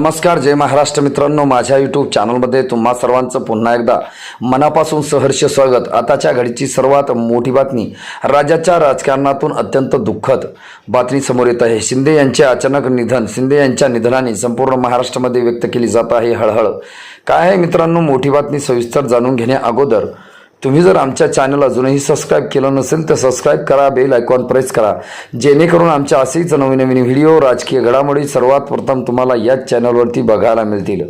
नमस्कार जय महाराष्ट्र मित्रांनो. माझ्या यूट्यूब चॅनलमध्ये तुम्हा सर्वांचं पुन्हा एकदा मनापासून सहर्ष स्वागत. आताच्या घडीची सर्वात मोठी बातमी राज्याच्या राजकारणातून अत्यंत दुःखद बातमी समोर येत आहे. शिंदे यांचे अचानक निधन शिंदे यांच्या निधनाने संपूर्ण महाराष्ट्रामध्ये व्यक्त केली जात आहे हळहळ. काय आहे मित्रांनो मोठी बातमी सविस्तर जाणून घेण्या अगोदर तुम्ही जर आमच्या चॅनल अजूनही सबस्क्राईब केलं नसेल तर सबस्क्राईब करा बेल आयकॉन प्रेस करा. जेणेकरून आमच्या असेच नवीन नवीन व्हिडिओ राजकीय घडामोडी सर्वात प्रथम तुम्हाला याच चॅनलवरती बघायला मिळतील.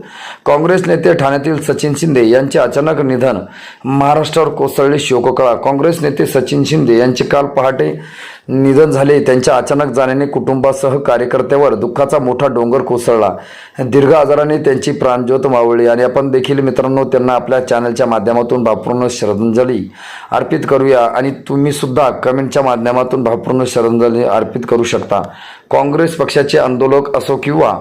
काँग्रेस नेते ठाण्यातील सचिन शिंदे यांचे अचानक निधन महाराष्ट्रावर कोसळले शोककळा. काँग्रेस नेते सचिन शिंदे यांचे काल पहाटे निधन झाले. त्यांच्या अचानक जाण्याने कुटुंबासह कार्यकर्त्यावर दुःखाचा मोठा डोंगर कोसळला. दीर्घ आजाराने त्यांची प्राणज्योत मावळली आणि आपण देखील मित्रांनो त्यांना आपल्या चॅनलच्या माध्यमातून वापरून श्रद्धा श्रद्धांजली अर्पित करूया आणि तुम्ही सुद्धा कमेंटच्या माध्यमातून भावपूर्ण श्रद्धांजली अर्पित करू शकता. काँग्रेस पक्षाचे आंदोलक असो किंवा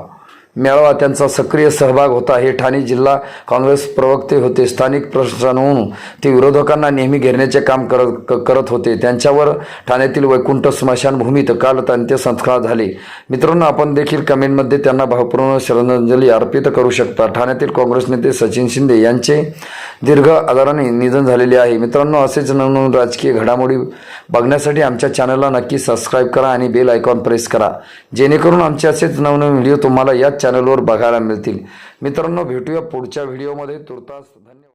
मेळावा त्यांचा सक्रिय सहभाग होता. हे ठाणे जिल्हा काँग्रेस प्रवक्ते होते. स्थानिक प्रशासनाहून ते विरोधकांना नेहमी घेरण्याचे काम करत क- करत होते. त्यांच्यावर ठाण्यातील वैकुंठ स्मशानभूमीत काल अंत्यसंस्कार झाले. मित्रांनो आपण देखील कमेंटमध्ये त्यांना भावपूर्ण श्रद्धांजली अर्पित करू शकता. ठाण्यातील काँग्रेस नेते सचिन शिंदे यांचे दीर्घ आजाराने निधन झालेले आहे. मित्रांनो असेच नवनवीन राजकीय घडामोडी बघण्यासाठी आमच्या चॅनलला नक्की सबस्क्राईब करा आणि बेल आयकॉन प्रेस करा. जेणेकरून आमचे असेच नवनवीन व्हिडिओ तुम्हाला याच चॅनलवर बघायला मिळतील. मित्रांनो भेटूया पुढच्या व्हिडिओमध्ये तुर्तास धन्यवाद.